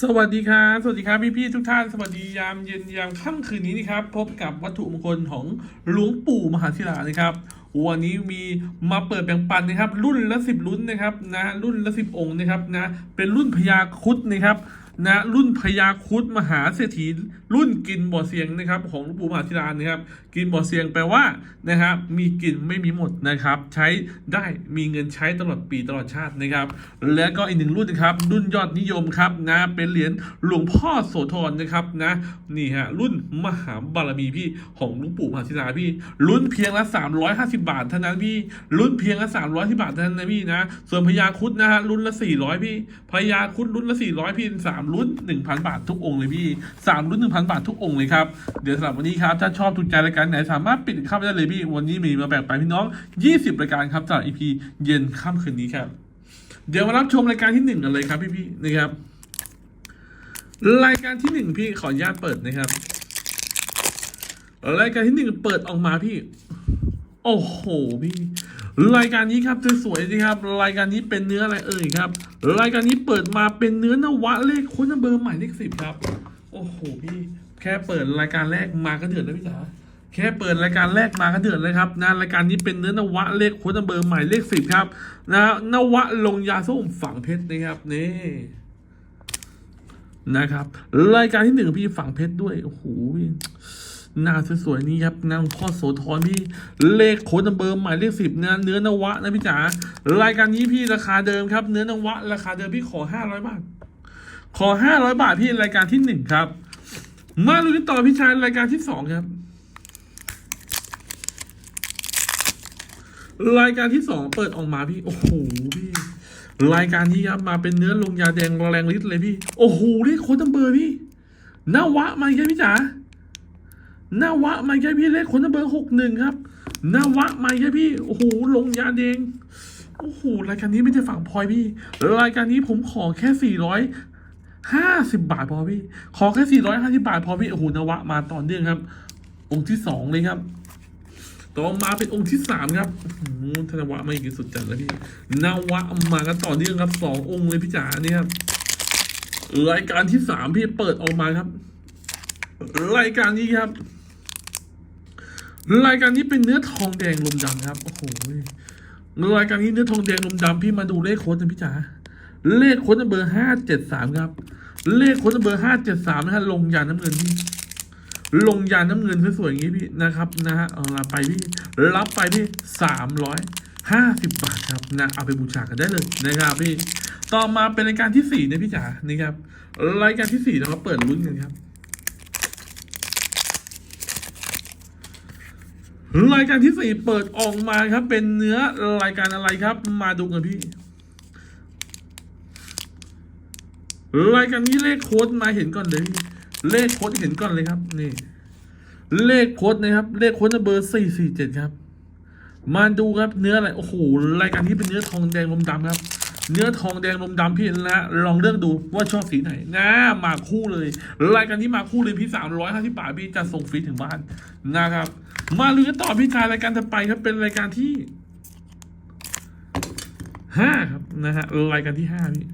สวัสดีครับ สวัสดีครับพี่พี่ทุกท่าน สวัสดียามเย็นยามค่ำคืนนี้นะครับ พบกับวัตถุมงคลของหลวงปู่มหาศิลานะครับวันนี้มีมาเปิดแบ่งปันนะครับ รุ่นละสิบรุ่นนะครับนะรุ่นละสิบองค์นะครับนะเป็นรุ่นพญาครุดนะครับ นะรุ่นพญาคุดมหาเศรษฐีรุ่นกินบ่อเสียงนะครับ ของหลวงปู่มหาศิลานะครับ กินบ่อเสียงแปลว่านะครับมีกินไม่มีหมดนะครับ ใช้ได้มีเงินใช้ตลอดปีตลอดชาตินะครับ และก็อีกหนึ่งรุ่นนะครับ รุ่นยอดนิยมครับนะเป็นเหรียญหลวงพ่อโสธรนะครับนะนี่ฮะรุ่นมหาบารมีพี่ของหลวงปู่มหาศิลาพี่รุ่นเพียงละ350 บาทเท่านั้นพี่รุ่นเพียงละ300บาทเท่านั้นนะพี่นะส่วนพญาคุดนะฮะรุ่นละ400พี่พญาคุดรุ่นละ400พี่สามรุ่น1,000 บาททุกองค์เลยพี่สามรุ่น1,000 บาททุกองค์เลยครับ เดี๋ยวสำหรับวันนี้ครับถ้าชอบถูกใจรายการไหนสามารถปิดเข้าไปได้เลยพี่ วันนี้มีมาแบ่งปันพี่น้อง 20 รายการครับสำหรับ EP เย็นค่ำคืนนี้ครับ เดี๋ยวมารับชมรายการที่หนึ่งกันเลยครับพี่พี่ๆนะครับ รายการที่หนึ่งพี่ขออนุญาตเปิดนะครับ รายการที่หนึ่งเปิดออกมาพี่ โอ้โหพี่รายการนี้ครับสวยๆสิครับ รายการนี้เป็นเนื้ออะไรเอ่ยครับ รายการนี้เปิดมาเป็นเนื้อนวะเลขค้นเบอร์ใหม่เลขสิบครับ โอ้โหพี่ แค่เปิดรายการแรกมาก็เดือดแล้วพี่จ๋าแค่เปิดรายการแรกมาก็เดือดเลยครับนะรายการนี้เป็นเนื้อนวะเลขค้ดเบอร์ใหม่เลขสิบครับนะนวะลงยาส้มฝังเพชรนะครับนี่นะครับ รายการที่หนึ่งพี่ฝังเพชรด้วยโอ้โห หน้าสวยๆนี่ครับนางพ่อโสธรพี่เลขโค้ดเบอร์หม่เลขสิบนะเนื้อนวะนะพี่จ๋ารายการนี้พี่ราคาเดิมครับ เนื้อนวะ ราคาเดิมพี่ขอห้าร้อยบาท ขอห้าร้อยบาทพี่รายการที่หนึ่งครับ มาลุยต่อพี่ชายรายการที่สองครับ รายการที่สองเปิดออกมาพี่โอ้โหพี่รายการนี้ครับมาเป็นเนื้อลงยาแดงแรงฤทธิ์เลยพี่ โอ้โหเรียกโค้ดนัมเบอร์พี่นวะมาแค่พี่จ๋า นาวะมาแค่พี่เลขคนเบอร์หกหนึ่งครับนาวะมาแค่พี่โอ้โหลงยาแดงโอ้โหรายการนี้ไม่ได้ฝั่งพลอยพี่ รายการนี้ผมขอแค่สี่ร้อยห้าสิบบาทพอพี่ ขอแค่สี่ร้อยห้าสิบาทพอพี่โอ้โหนวะมาต่อเนื่องครับ องค์ที่สองเลยครับ ต่อมาเป็นองค์ที่สามครับอื้อหือธนวะไม่กี่สุดจัดแล้วพี่นวะมากันต่อเนื่องครับสององค์เลยพี่จ๋าเนี่ยครับรายการที่สามพี่เปิดออกมาครับ รายการนี้ครับ รายการนี้เป็นเนื้อทองแดงลมดำครับ โอ้โหรายการนี้เนื้อทองแดงลมดำพี่มาดูเลขโค้ดนะพี่จ๋า เลขโค้ดเบอร์ห้าเจ็ดสามครับ เลขโค้ดเบอร์ห้าเจ็ดสามนะฮะลงยาน้ำเงินพี่ลงยาน้ำเงินสวยๆอย่างนี้พี่นะครับนะฮะเอาละไปพี่รับไปพี่สามร้อยห้าสิบบาทครับนะเอาไปบูชากันได้เลยนะครับพี่ ต่อมาเป็นรายการที่สี่นะพี่จ๋านี่ครับรายการที่สี่เรามาเปิดลุ้นกันครับ รายการที่สี่เปิดออกมาครับ เป็นเนื้อรายการอะไรครับ มาดูกันพี่ รายการนี้เลขโค้ดมาเห็นก่อนเลยพี่เลขโค้ดเห็นก่อนเลยครับ นี่ เลขโค้ดนะครับ เลขโค้ดเบอร์สี่สี่เจ็ดครับ มาดูครับเนื้ออะไรโอ้โหรายการนี้เป็นเนื้อทองแดงลมดำครับเนื้อทองแดงลมดำพี่นะลองเลือกดูว่าชอบสีไหนนะมาคู่เลย รายการนี้มาคู่เลยพี่สามร้อยห้าสิบบาทพี่จะส่งฟรีถึงบ้านนะครับ มาลุยกันต่อพี่ชายรายการต่อไปครับเป็นรายการที่ห้าครับนะฮะรายการที่ห้าพี่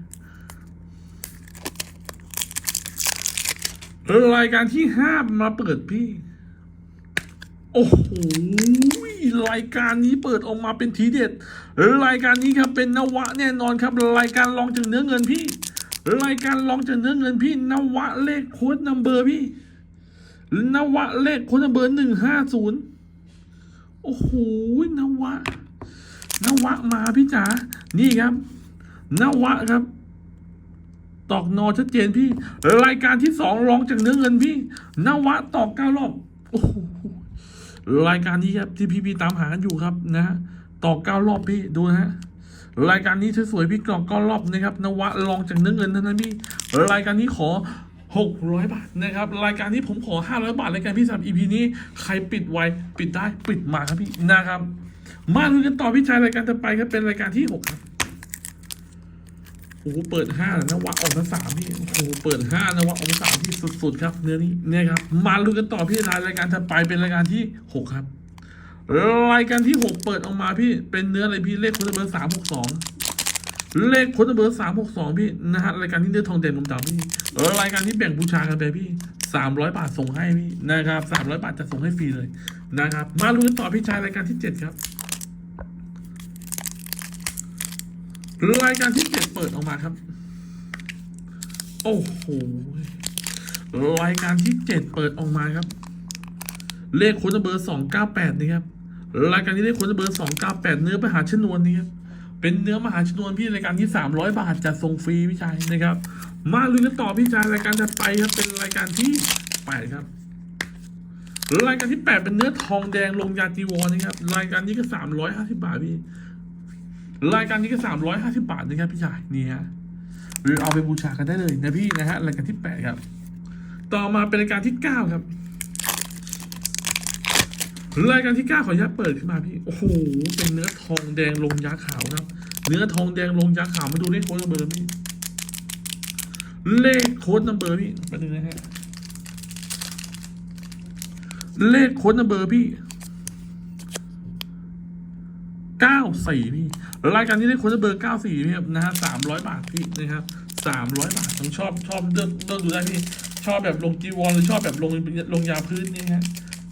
รายการที่ห้ามาเปิดพี่ โอ้โหรายการนี้เปิดออกมาเป็นทีเด็ด รายการนี้ครับเป็นนวะแน่นอนครับ รายการลองจากเนื้อเงินพี่ รายการลองจากเนื้อเงินพี่นวะเลขโค้ดนัมเบอร์พี่นวะเลขโค้ดนัมเบอร์หนึ่งห้าศูนย์ อ้โหนวะนวะมาพี่จ๋านี่ครับนวะครับ ตอกนอชัดเจนพี่ รายการที่สองรองจากเนื้อเงินพี่นวะตอกเก้ารอบโอ้โหรายการนี้ครับที่พี่พี่ตามหากันอยู่ครับนะฮะตอกเก้ารอบพี่ดูนะฮะรายการนี้สวยๆพี่กรอกเก้ารอบนะครับนวะรองจากเนื้อเงินเท่านั้นพี่รายการนี้ขอ หกร้อยบาทนะครับ รายการนี้ผมขอห้าร้อยบาทรายการพี่สำหรับ EP นี้ใครปิดไวปิดได้ปิดมาครับพี่นะครับ มาดูกันต่อพี่ชายรายการต่อไปครับเป็นรายการที่หกครับโอ้โหเปิดห้านะวะออกมาสามพี่โอ้โหเปิดห้านะวะออกมาสามที่สุดๆครับ เนื้อนี้เนี่ยครับ มาลุ้นกันต่อพี่รายรายการถัดไปเป็นรายการที่หกครับรายการที่หกเปิดออกมาพี่เป็นเนื้ออะไรพี่เลขคุณเบอร์สามหกสอง เลขค้ดเบอร์สามหกสองพี่นะฮะรายการที่เนื้อทองแดงมุมดำพี่รายการที่แบ่งบูชากันไปพี่สามร้อยบาทส่งให้พี่นะครับสามร้อยบาทจะส่งให้ฟรีเลยนะครับ มาลุ้นต่อพี่ชายรายการที่เจ็ดครับรายการที่เจ็ดเปิดออกมาครับ โอ้โหรายการที่เจ็ดเปิดออกมาครับ เลขค้ดเบอร์สองเก้าแปดนี่ครับรายการที่เลขค้ดเบอร์สองเก้าแปดเนื้อมหาชนวนนี่ครับ เป็นเนื้อมหาชนวนพี่รายการที่สามร้อยบาทจะส่งฟรีพี่ชายนะครับ มาลุยกันต่อพี่ชายรายการถัดไปครับเป็นรายการที่แปดครับรายการที่แปดเป็นเนื้อทองแดงลงยาจีวรนะครับ รายการนี้ก็สามร้อยห้าสิบาทพี่ รายการนี้ก็สามร้อยห้าสิบาทนะครับพี่ชายนี่ฮะหรือเอาไปบูชากันได้เลยนะพี่นะฮะรายการที่แปดครับ ต่อมาเป็นรายการที่เก้าครับ รายการที่เก้าขออนุญาตเปิดขึ้นมาพี่ โอ้โห เป็นเนื้อทองแดงลงยาขาวครับ เนื้อทองแดงลงยาขาวมาดูเลขโค้ดนัมเบอร์พี่ เลขโค้ดนัมเบอร์พี่แป๊บนึงนะฮะ เลขโค้ดนัมเบอร์พี่เก้าสี่พี่ รายการที่ได้โค้ดนัมเบอร์เก้าสี่พี่นะฮะสามร้อยบาทพี่นะครับสามร้อยบาทผมชอบชอบเลือกเลือกดูได้พี่ ชอบแบบลงจีวรหรือชอบแบบลงลงยาพื้นนี่ฮะ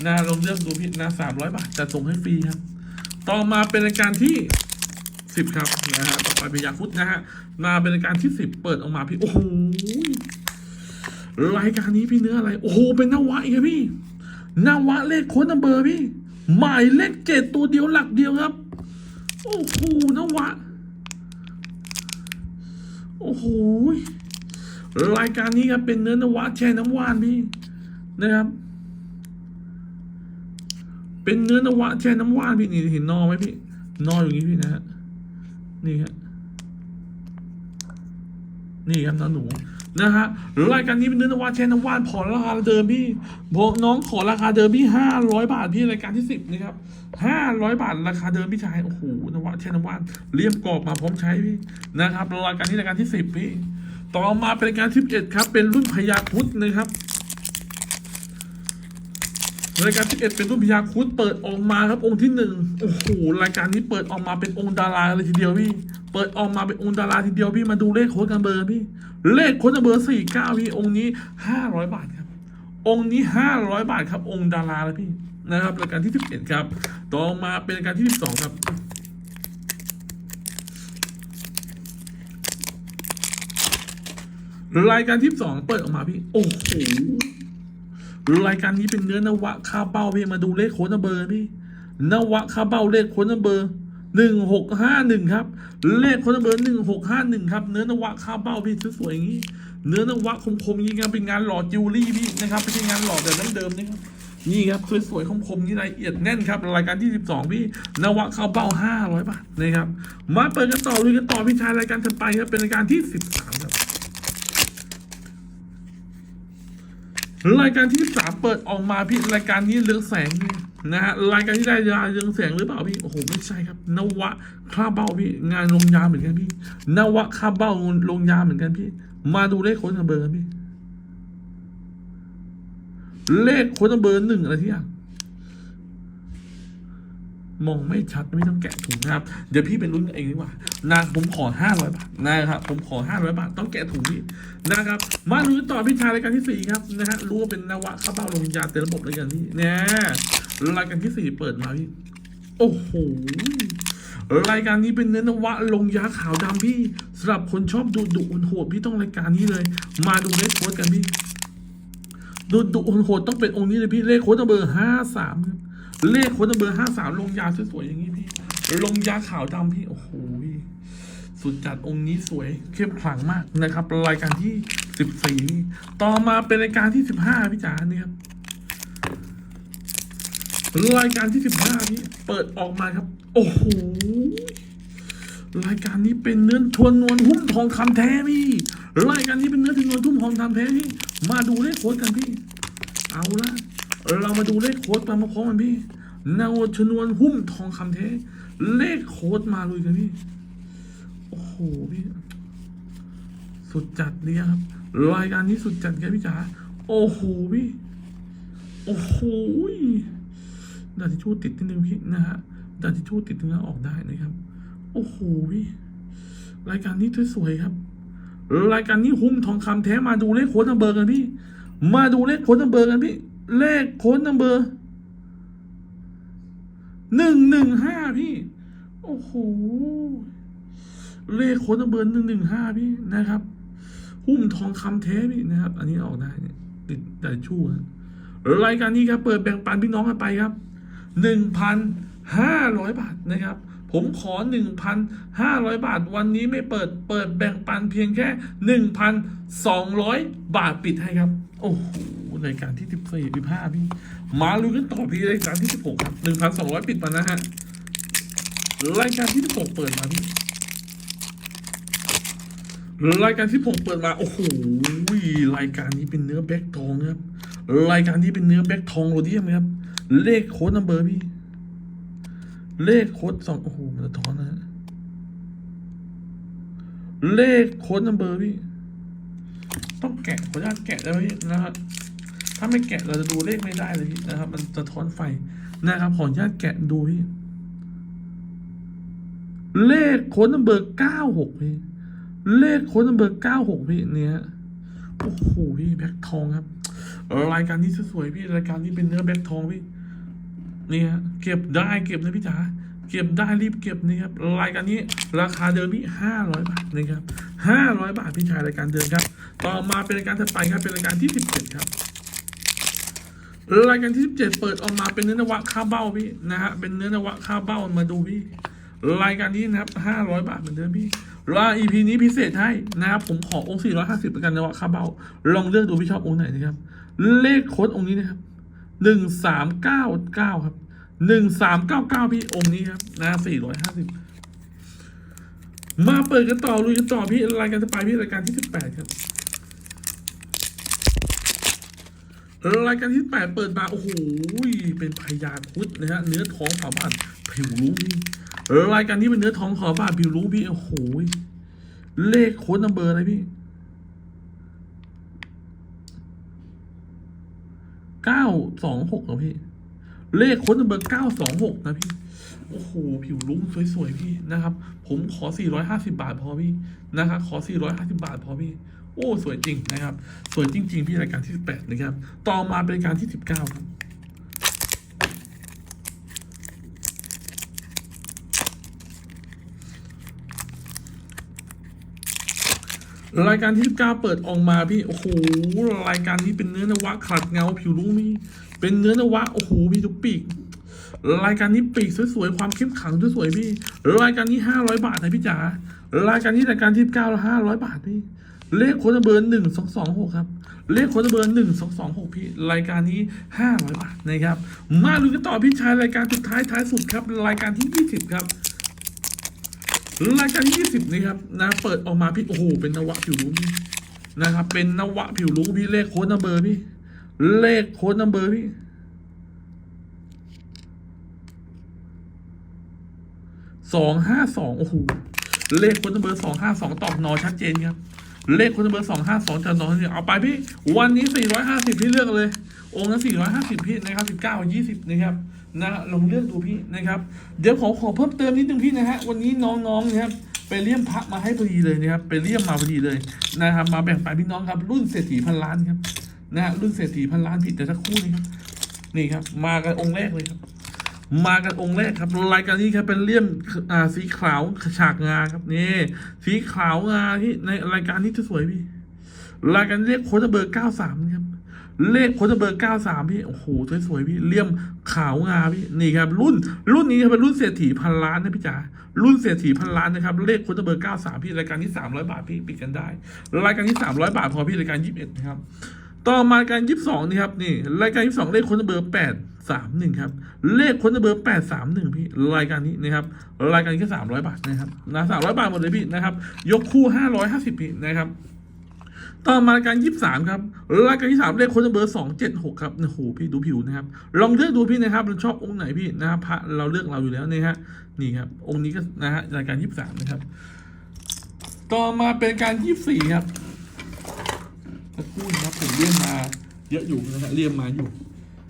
นะลองเลือกดูพี่นะสามร้อยบาทจะส่งให้ฟรีครับ ต่อมาเป็นรายการที่สิบครับนะฮะต่อไปเป็นยาคุดนะฮะมาเป็นรายการที่สิบเปิดออกมาพี่โอ้โหรายการนี้พี่เนื้ออะไร โอ้โหเป็นนวะอีกพี่นวะเลขโค้ดนัมเบอร์พี่หมายเลขเจ็ดตัวเดียวหลักเดียวครับ โอ้โหนวะโอ้โหรายการนี้ครับเป็นเนื้อนวะแช่น้ำว่านพี่นะครับ เป็นเนื้อนวะแช่น้ำว่านพี่นี่เห็นนอไหมพี่ นออย่างนี้พี่นะฮะนี่ฮะนี่ครับน้องหนูนะฮะรายการนี้เป็นเนื้อนวะแช่น้ำว่านขอราคาเดิมพี่บอกน้องขอราคาเดิมพี่ห้าร้อยบาทพี่รายการที่สิบนะครับห้าร้อยบาทราคาเดิมพี่ชายโอ้โหนวะแช่น้ำว่านเลี่ยมกรอบมาพร้อมใช้พี่นะครับรายการที่รายการที่สิบพี่ ต่อมาเป็นรายการที่เอ็ดครับ เป็นรุ่นพยาครุดนะครับ รายการที่เอ็ดเป็นรุ่นพยาครุดเปิดออกมาครับองค์ที่หนึ่งโอ้โหรายการนี้เปิดออกมาเป็นองค์ดาราเลยทีเดียวพี่ เปิดออกมาเป็นองค์ดาราทีเดียวพี่มาดูเลขโค้ดกันเบอร์พี่ เลขโค้ดกันเบอร์สี่เก้าพี่องค์นี้ห้าร้อยบาทครับ องค์นี้ห้าร้อยบาทครับ องค์ดาราเลยพี่นะครับรายการที่สิบเอ็ดครับ ต่อมาเป็นรายการที่สิบสองครับรายการที่สองเปิดออกมาพี่ โอ้โห รายการนี้เป็นเนื้อนวะคาเป้าพี่มาดูเลขโค้ดนัมเบอร์พี่นวะคาเป้าเลขโค้ดนัมเบอร์หนึ่งหกห้าหนึ่งครับ เลขโค้ดนัมเบอร์หนึ่งหกห้าหนึ่งครับ เนื้อนวะคาเป้าพี่สวยๆอย่างนี้ เนื้อนวะคมๆอย่างนี้ครับเป็นงานหล่อจิวเวลรี่พี่นะครับไม่ใช่งานหล่อแบบเดิมๆนะครับนี่ครับสวยๆคมๆนี่รายละเอียดแน่นครับรายการที่ 12 พี่นวะเข้าเป้า 500 บาทนะครับมาเปิดกันต่อลุยกันต่อพี่ชายรายการถัดไปครับเป็นรายการที่ 13ค รายการที่สามเปิดออกมาพี่รายการนี้เรืองแสงพี่นะฮะรายการที่ได้ยาเรืองแสงหรือเปล่าพี่โอ้โหไม่ใช่ครับ นวะคาเบ้าพี่งานลงยาเหมือนกันพี่ นวะคาเบ้าลงยาเหมือนกันพี่ มาดูเลขโค้ดเบอร์กันพี่ เลขโค้ดเบอร์หนึ่งอะไรที่อย่าง มองไม่ชัดไม่ต้องแกะถุงนะครับ เดี๋ยวพี่เป็นรุ่นเองดีกว่านะผมขอห้าร้อยบาทนะครับ ผมขอห้าร้อยบาท ต้องแกะถุงพี่นะครับ มาดูต่อพี่ชารายการที่สี่ครับนะฮะรู้ว่าเป็นนวะข้าเบ้าลงยาเต็มระบบรายการที่เนี่ยรายการที่สี่เปิดมาพี่โอ้โหรายการนี้เป็นเนื้อนวะลงยาขาวดำพี่สำหรับคนชอบดูดุโหดพี่ต้องรายการนี้เลย มาดูเลขโค้ดกันพี่ดูดูโหดต้องเป็นองค์นี้เลยพี่เลขโค้ดเบอร์ห้าสาม เลขโค้ดเบอร์ห้าสามลงยาสวยๆอย่างนี้พี่ ลงยาขาวดำพี่ โอ้โหสุดจัดองค์นี้สวยเข้มขลังมากนะครับ รายการที่สิบสี่ต่อมาเป็นรายการที่สิบห้าพี่จ๋าเนี่ยครับรายการที่สิบห้าพี่เปิดออกมาครับ โอ้โหรายการนี้เป็นเนื้อทวนนวลหุ้มทองคำแท้พี่ รายการนี้เป็นเนื้อทวนนวลหุ้มทองคำแท้พี่ มาดูเลขโค้ดกันพี่ เอาละ เรามาดูเลขโค้ดมาพร้อมกันพี่นาวชนวนหุ้มทองคำแท้เลขโค้ดมาเลยกันพี่ โอ้โหพี่ สุดจัดเลยครับ รายการนี้สุดจัดกันพี่จ๋าโอ้โหพี่ โอ้โหดาทิชชู่ติดนิดนึงพี่นะฮะดาทิชชู่ติดตรงนั้นออกได้นะครับ โอ้โหพี่รายการนี้สวยๆครับ รายการนี้หุ้มทองคำแท้มาดูเลขโค้ดนัมเบอร์กันพี่ มาดูเลขโค้ดนัมเบอร์กันพี่ เลขโค้ดนัมเบอร์หนึ่งหนึ่งห้าพี่ โอ้โห เลขโค้ดนัมเบอร์หนึ่งหนึ่งห้าพี่นะครับ หุ้มทองคำแท้พี่นะครับ อันนี้ออกได้เนี่ยติดแต่ชู่นะรายการนี้ครับ เปิดแบ่งปันพี่น้องกันไปครับหนึ่งพันห้าร้อยบาทนะครับ ผมขอหนึ่งพันห้าร้อยบาท วันนี้ไม่เปิดเปิดแบ่งปันเพียงแค่หนึ่งพันสองร้อยบาทปิดให้ครับ โอ้ รายการที่สิบสี่สิบห้าพี่ มาลุ้นกันต่อพี่รายการที่สิบหกครับหนึ่งพันสองร้อยปิดมานะฮะ รายการที่สิบหกเปิดมาพี่ รายการที่ผมเปิดมา โอ้โห รายการนี้เป็นเนื้อแบ็กทองครับ รายการนี้เป็นเนื้อแบ็กทองโรเดียมครับ เลขโค้ดนัมเบอร์พี่ เลขโค้ดสองโอ้โหมันสะท้อนนะฮะเลขโค้ดนัมเบอร์พี่ต้องแกะขออนุญาตแกะได้ไหมนะครับ ถ้าไม่แกะเราจะดูเลขไม่ได้เลยพี่นะครับ มันสะท้อนไฟนะครับขออนุญาตแกะดูพี่เลขโค้ดนัมเบอร์เก้าหกพี่ เลขโค้ดนัมเบอร์เก้าหกพี่เนี่ยโอ้โหพี่แบ็คทองครับรายการนี้สวยพี่รายการนี้เป็นเนื้อแบ็คทองพี่เนี่ยเก็บได้เก็บนะพี่จ๋าเก็บได้รีบเก็บนี่ครับรายการนี้ราคาเดิมพี่ห้าร้อยบาทนะครับห้าร้อยบาทพี่ชายรายการเดิมครับ ต่อมาเป็นรายการถัดไปครับเป็นรายการที่สิบเจ็ดครับ รายการที่สิบเจ็ดเปิดออกมาเป็นเนื้อนวะค่าเบ้าพี่นะฮะเป็นเนื้อนวะค่าเบ้ามาดูพี่ รายการนี้นะครับห้าร้อยบาทเหมือนเดิมพี่ราย EP นี้พิเศษให้นะครับผมขอองค์สี่ร้อยห้าสิบประกันนะว่าค่าเบ้า ลองเลือกดูพี่ชอบองค์ไหนนะครับ เลขโค้ดองค์นี้นะครับหนึ่งสามเก้าเก้าครับหนึ่งสามเก้าเก้าพี่องค์นี้ครับนะสี่ร้อยห้าสิบมาเปิดกันต่อลุยกันต่อพี่รายการจะไปพี่รายการที่สิบแปดครับ รายการที่แปดเปิดมา โอ้โห เป็นพยานพุทธนะฮะ เนื้อท้องขาบาดผิวรู้พี่รายการนี้เป็นเนื้อท้องขาบาดผิวรู้พี่ โอ้โห เลขโค้ดนัมเบอร์อะไรพี่เก้าสองหกเหรอพี่ เลขโค้ดนัมเบอร์เก้าสองหกนะพี่ โอ้โห ผิวลุ้งสวยๆพี่นะครับ ผมขอ 450 บาทพอพี่นะครับ ขอ 450 บาทพอพี่ โอ้สวยจริงนะครับ สวยจริง ๆ พี่รายการที่ 18 นะครับ ต่อมาเป็นรายการที่ 19 ครับรายการที่19เปิดออกมาพี่โอ้โหรายการนี้เป็นเนื้อนวะขัดเงาผิวรู้มีเป็นเนื้อนวะโอ้โหมีทุกปีกรายการนี้ปีกสวยๆความเข้มขังสวยๆพี่ รายการนี้ 500 บาทนะพี่จ๋ารายการนี้รายการที่9แล้ว500 บาทพี่ เลขค้ดเบอร์หนึ่งสองสองหกครับ เลขค้ดเบอร์หนึ่งสองสองหกพี่รายการนี้ห้าร้อยบาทนะครับ มาดูกันต่อพี่ชายรายการสุดท้ายท้ายสุดครับ รายการที่ยี่สิบครับรายการที่ยี่สิบนี่ครับนะเปิดออกมาพี่โอ้โหเป็นนวะผิวรู้พี่นะครับ เป็นนวะผิวรู้พี่เลขโค้ดนัมเบอร์พี่ เลขโค้ดนัมเบอร์พี่สองห้าสองโอ้โหเลขคนเบอร์สองห้าสองตอบนอชัดเจนครับ เลขคนเบอร์สองห้าสองจะนอนี่เอาไปพี่ วันนี้สี่ร้อยห้าสิบพี่เลือกเลย องค์ละสี่ร้อยห้าสิบพี่นะครับสิบเก้ายี่สิบนะครับนะลองเลือกดูพี่นะครับ เดี๋ยวขอขอเพิ่มเติมนิดนึงพี่นะฮะวันนี้น้องๆนะครับไปเลี่ยมพระมาให้พอดีเลยนะครับไปเลี่ยมมาพอดีเลยนะครับมาแบ่งปันพี่น้องครับ รุ่นเศรษฐีพันล้านครับนะฮะรุ่นเศรษฐีพันล้านพี่แต่สักคู่นี้ครับนี่ครับ มากันองค์แรกเลยครับ มากันองค์แรกครับรายการนี้ครับเป็นเลี่ยมอ่าสีขาวฉากงาครับนี่สีขาวงาที่ในรายการนี้จะสวยพี่รายการเรียกโค้ดเบอร์เก้าสามครับเลขโค้ดเบอร์เก้าสามพี่โอ้โหสวยๆพี่เลี่ยมขาวงาพี่นี่ครับ รุ่น รุ่นนี้ครับเป็นรุ่นเศรษฐีพันล้านนะพี่จ๋ารุ่นเศรษฐีพันล้านนะครับเลขโค้ดเบอร์เก้าสามพี่รายการที่สามร้อยบาทพี่ปิดกันได้ รายการที่สามร้อยบาทพอพี่รายการยี่สิบเอ็ดนะครับต่อมาการยี่สิบสองนี่ครับนี่รายการยี่สิบสองเลขโคนเบอร์แปด สามหนึ่งครับ เลขคนเบอร์แปดสามหนึ่งพี่รายการนี้นะครับ รายการนี้ก็สามร้อยบาทนะครับนะสามร้อยบาทหมดเลยพี่นะครับ ยกคู่ห้าร้อยห้าสิบพี่นะครับต่อมารายการยี่สิบสามครับรายการที่สามเลขคนเบอร์สองเจ็ดหกครับโอ้โหพี่ดูผิวนะครับ ลองเลือกดูพี่นะครับเราชอบองค์ไหนพี่นะครับพระเราเลือกเราอยู่แล้วนี่ฮะนี่ครับ องค์นี้ก็นะฮะรายการยี่สิบสามนะครับ ต่อมาเป็นการยี่สิบสี่ครับสักครู่นะครับผมเลี่ยมมาเยอะอยู่นะฮะเลี่ยมมาอยู่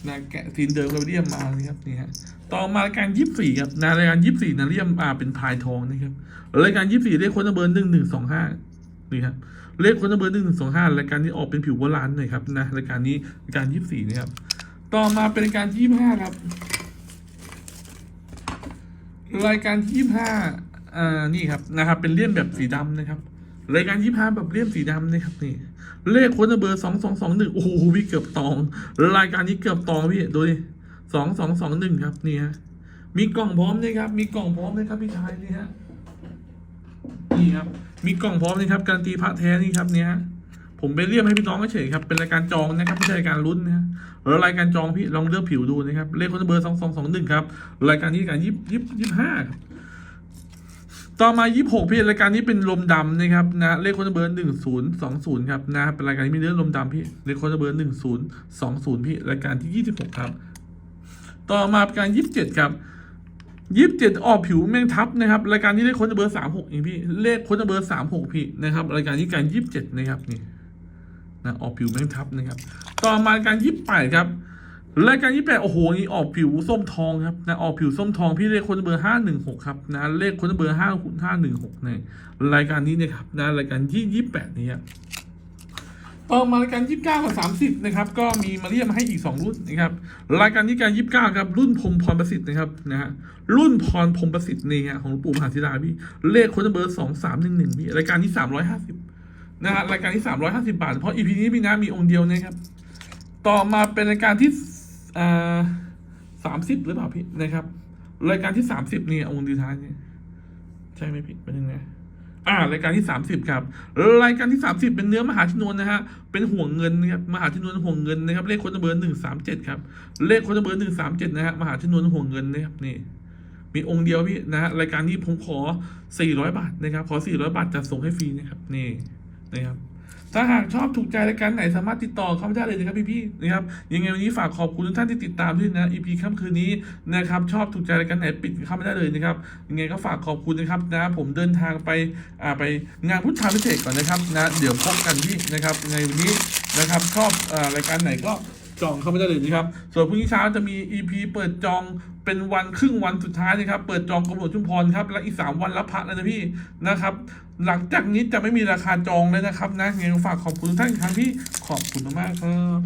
นะแกะซีนเดิมก็เลี่ยมมานะครับนี่ฮะต่อมารายการยี่สี่ครับนะรายการยี่สี่นะเรียมอ่าเป็นพายทองนะครับรายการยี่สี่เลขคนเบอร์หนึ่งหนึ่งสองห้านี่ครับเลขคนเบอร์หนึ่งหนึ่งสองห้ารายการนี้ออกเป็นผิวโบราณหน่อยครับนะรายการนี้รายการยี่สี่นะครับต่อมาเป็นรายการที่ยี่ห้าครับ รายการที่ยี่ห้าอ่านี่ครับนะครับเป็นเลี่ยมแบบสีดำนะครับ รายการยี่ห้าแบบเลี่ยมสีดำนะครับนี่ เลขคนเบอร์สองสองสองหนึ่งโอ้โหพี่เกือบตอง รายการนี้เกือบตองพี่ดูดิสองสองสองหนึ่งครับนี่ฮะมีกล่องพร้อมด้วยครับ มีกล่องพร้อมด้วยครับพี่ชายนี่ฮะนี่ครับ มีกล่องพร้อมนะครับการตีพระแท้นี่ครับเนี่ยผมไปเรียกให้พี่น้องเฉยครับเป็นรายการจองนะครับไม่ใช่รายการลุ้นนะฮะแล้วรายการจองพี่ลองเลือกผิวดูนะครับเลขคนเบอร์สองสองสองหนึ่งครับรายการนี้รายการยี่ยี่ยี่ห้าครับ ต่อมา 26 พี่รายการนี้เป็นลมดำนะครับนะเลขคนเบอร์ 1020 ครับนะเป็นรายการที่มีเรื่องลมดำพี่เลขคนเบอร์ 1020 พี่รายการที่ 26 ครับ ต่อมาเป็นการ 27 ครับ27ออกผิวแมงทับนะครับรายการนี้เลขคนเบอร์36เองพี่เลขคนเบอร์36พี่นะครับรายการนี้การ27นะครับนี่นะออกผิวแมงทับนะครับ ต่อมาการ28ครับ รายการยี่แปดโอ้โหนี่ออกผิวส้มทองครับนะออกผิวส้มทองพี่เลขคนเบอร์ห้าหนึ่งหกครับนะเลขคนเบอร์ห้าห้าหนึ่งหกในรายการนี้นะครับนะรายการที่ยี่แปดนี้ครับต่อมารายการยี่สิบเก้ากับสามสิบนะครับก็มีมาเรียมให้อีกสองรุ่นนะครับรายการที่การยี่สิบเก้าครับรุ่นพรมพรประสิทธิ์นะครับนะฮะรุ่นพรพรมประสิทธิ์นี่ฮะของหลวงปู่มหาศิลาพี่เลขคนเบอร์สองสามหนึ่งหนึ่งพี่รายการที่สามร้อยห้าสิบนะฮะรายการที่สามร้อยห้าสิบบาทเพราะอีพีนี้พี่นะมีองค์เดียวนะครับต่อมาเป็นรายการที่ สามสิบหรือเปล่าพี่นะครับ รายการที่สามสิบนี่องค์ดีท้ายนี่ใช่ไหมพี่เป็นยังไงอ่ารายการที่สามสิบครับ รายการที่สามสิบเป็นเนื้อมหาชนวนนะฮะเป็นห่วงเงินนะครับมหาชนวนห่วงเงินนะครับ เลขคนเบอร์หนึ่งสามเจ็ดครับเลขคนเบอร์หนึ่งสามเจ็ดนะฮะมหาชนวนห่วงเงินนะครับนี่ มีองค์เดียวพี่นะฮะรายการนี้ผมขอสี่ร้อยบาทนะครับขอสี่ร้อยบาทจะส่งให้ฟรีนะครับนี่นะครับ ถ้าหากชอบถูกใจรายการไหนสามารถติดต่อเข้ามาได้เลยนะครับพี่ๆนะครับยังไงวันนี้ฝากขอบคุณทุกท่านที่ติดตามด้วยนะ EP ค่ำคืนนี้นะครับชอบถูกใจรายการไหนปิดเข้ามาได้เลยนะครับยังไงก็ฝากขอบคุณนะครับนะผมเดินทางไปอ่าไปงานพุทธาพิเศษกก่อนนะครับนะเดี๋ยวพบกันที่นะครับยังไงวันนี้นะครับชอบอ่ารายการไหนก็ จองเข้ามาได้เลยนะครับ ส่วนพรุ่งนี้เช้าจะมี EP เปิดจองเป็นวันครึ่งวันสุดท้ายนะครับ เปิดจองกรมหลวงชุมพรครับและอีกสามวันรับพระแล้วนะพี่นะครับ หลังจากนี้จะไม่มีราคาจองเลยนะครับนะเงี้ยฝากขอบคุณท่านครั้งที่ขอบคุณมากครับ